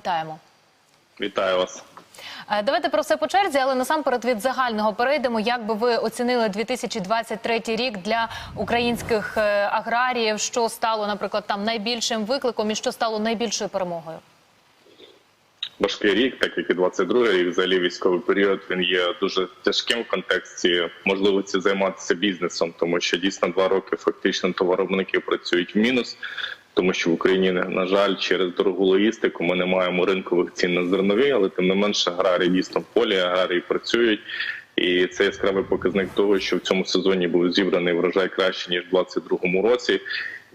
Вітаємо. Вітаю вас. Е, Давайте про все по черзі, але насамперед від загального перейдемо. Як би ви оцінили 2023 рік для українських е, аграріїв? Що стало, наприклад, там найбільшим викликом і що стало найбільшою перемогою? Важкий рік, так як і 22 рік, взагалі військовий період він є дуже тяжким в контексті можливості займатися бізнесом, тому що дійсно два роки фактично товаровники працюють в мінус. Тому що в Україні на жаль, через дорогу логістику ми не маємо ринкових цін на зернові, але тим не менше аграрії дійсно в полі аграрії працюють. І це яскравий показник того, що в цьому сезоні був зібраний врожай краще ніж в 2022 році.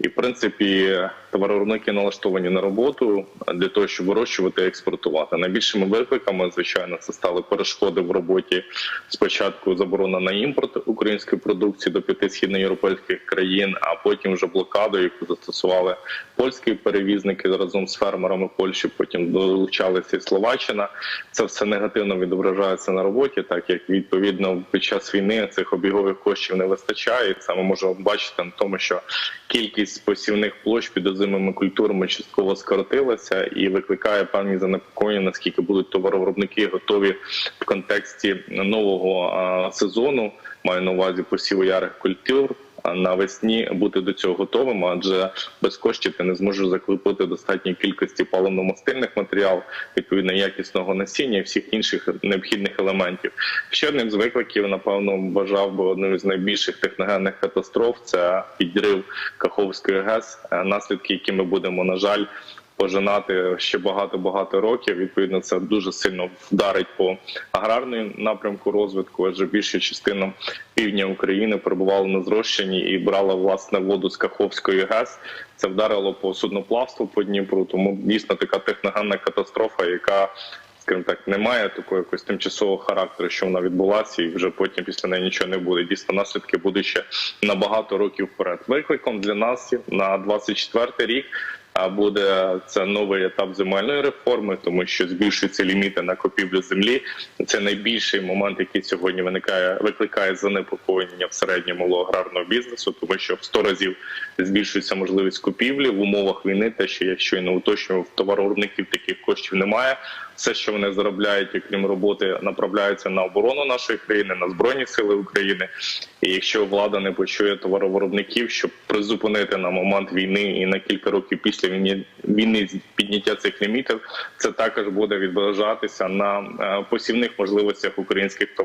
І в принципі товаровиробники налаштовані на роботу для того, щоб вирощувати і експортувати. Найбільшими викликами, звичайно, це стали перешкоди в роботі. Спочатку заборона на імпорт української продукції до п'яти східноєвропейських країн, а потім вже блокаду, яку застосували польські перевізники разом з фермерами Польщі. Потім долучалися і Словаччина. Це все негативно відображається на роботі, так як відповідно під час війни цих обігових коштів не вистачає. І Це ми можемо бачити на тому, що кількість посівних площ під озимими культурами частково скоротилася і викликає певні занепокоєння, наскільки будуть товаровиробники готові в контексті нового сезону. Маю на увазі посіву ярих культур. Навесні бути до цього готовим, адже без коштів ти не зможеш закупити достатньої кількості паливно-мастильних матеріалів, відповідно якісного насіння і всіх інших необхідних елементів. Ще одним з викликів, напевно, вважав би одним з найбільших техногенних катастроф це підрив Каховської ГЕС, наслідки, які ми будемо на жаль. Пожинати ще багато багато років. Відповідно, це дуже сильно вдарить по аграрному напрямку розвитку. Адже більша частина півдня України перебувала на зрощенні і брала власне воду з Каховської ГЕС. Це вдарило по судноплавству по Дніпру. Тому дійсно така техногенна катастрофа, яка скажімо так, немає такого якогось тимчасового характеру, що вона відбулася, і вже потім після неї нічого не буде. Дійсно, наслідки будуть ще на багато років вперед. Викликом для нас на 24 рік. А буде це новий етап земельної реформи, тому що збільшуються ліміти на купівлю землі. Це найбільший момент, який сьогодні виникає, викликає занепокоєння в середньому аграрного бізнесу, тому що в 100 разів збільшується можливість купівлі в умовах війни. Те, що я щойно уточнював, товаровиробників таких коштів немає. Все, що вони заробляють, окрім роботи, направляється на оборону нашої країни, на збройні сили України. І якщо влада не почує товаровиробників, щоб призупинити на момент війни і на кілька років після війни війни підняття цих лімітів, це також буде відображатися на е, посівних можливостях українських товарів.